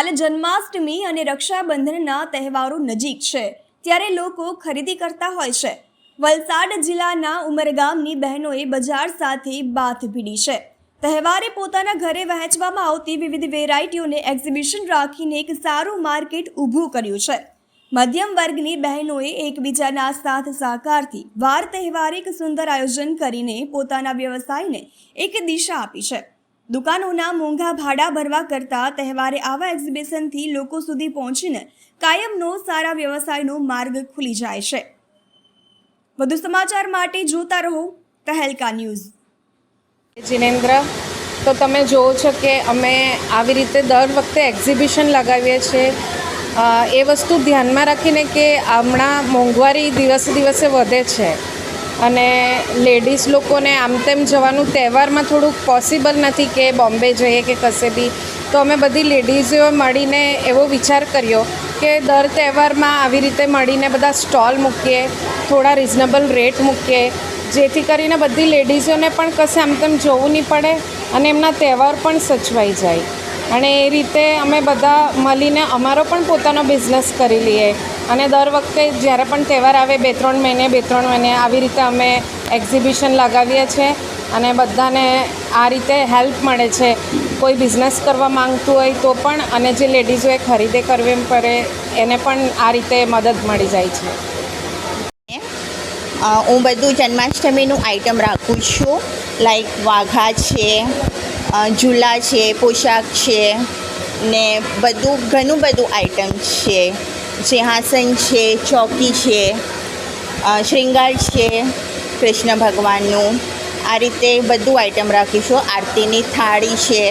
હાલ જન્માષ્ટમી અને રક્ષાબંધનના તહેવારો નજીક છે, ત્યારે લોકો ખરીદી કરતા હોય છે. વલસાડ જિલ્લાના ઉમરગામની બહેનોએ બજાર સાથે બાથ ભીડી છે. તહેવારે પોતાના ઘરે વહેંચવામાં આવતી વિવિધ વેરાયટીઓને એક્ઝિબિશન રાખીને એક સારું માર્કેટ ઊભું કર્યું છે. મધ્યમ વર્ગની બહેનોએ એકબીજાના સાથ સહકારથી વાર તહેવારે એક સુંદર આયોજન કરીને પોતાના વ્યવસાયને એક દિશા આપી છે. દુકાનોના મોંઘા ભાડા ભરવા કરતા તહેવારે આવા એક્ઝિબિશનથી લોકો સુધી પહોંચીને કાયમનો સારા વ્યવસાયનો માર્ગ ખુલી જાય છે. વધુ સમાચાર માટે જોતા રહો તહેલકા ન્યૂઝ. જિનેન્દ્ર, તો તમે જોવો છો કે અમે આવી રીતે દર વખતે એક્ઝિબિશન લગાવીએ છીએ. એ વસ્તુ ધ્યાનમાં રાખીને કે હમણાં મોંઘવારી દિવસે દિવસે વધે છે. અને લેડીઝ લોકોને આમ તેમ જવાનું તહેવારમાં થોડુંક પોસિબલ નથી કે બોમ્બે જઈએ કે કશે બી. તો અમે બધી લેડીઝો મળીને એવો વિચાર કર્યો. કે દર તહેવારમાં આવી રીતે મળીને બધા સ્ટોલ મૂકીએ, થોડા રિઝનેબલ રેટ મૂકીએ, જેથી કરીને બધી લેડીઝોને પણ કશે આમ તેમ જોવું નહીં પડે અને એમના તહેવાર પણ સચવાઈ જાય. અને એ રીતે અમે બધા મળીને અમારો પણ પોતાનો બિઝનેસ કરી લઈએ. અને દર વખતે જ્યારે પણ તહેવાર આવે બે ત્રણ મહિને, બે ત્રણ મહિને, આવી રીતે અમે એક્ઝિબિશન લગાવીએ છીએ અને બધાને આ રીતે હેલ્પ મળે છે. કોઈ બિઝનેસ કરવા માંગતું હોય તો પણ અને જે લેડીઝોએ ખરીદે કરવી પડે એને પણ આ રીતે મદદ મળી જાય છે. હું બધું જન્માષ્ટમીનું આઈટમ રાખું છું. લાઈક વાઘા છે ઝૂલા છે, પોશાક છે, ને બધું, ઘણું બધું આઈટમ છે. સિંહાસન છે, ચોકી છે શૃંગાર છે, કૃષ્ણ ભગવાનનું. આ રીતે બધું આઈટમ રાખીશું. આરતીની થાળી છે.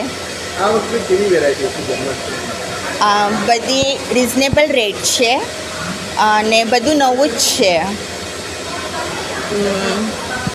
બધી રિઝનેબલ રેટ છે. અને બધું નવું જ છે.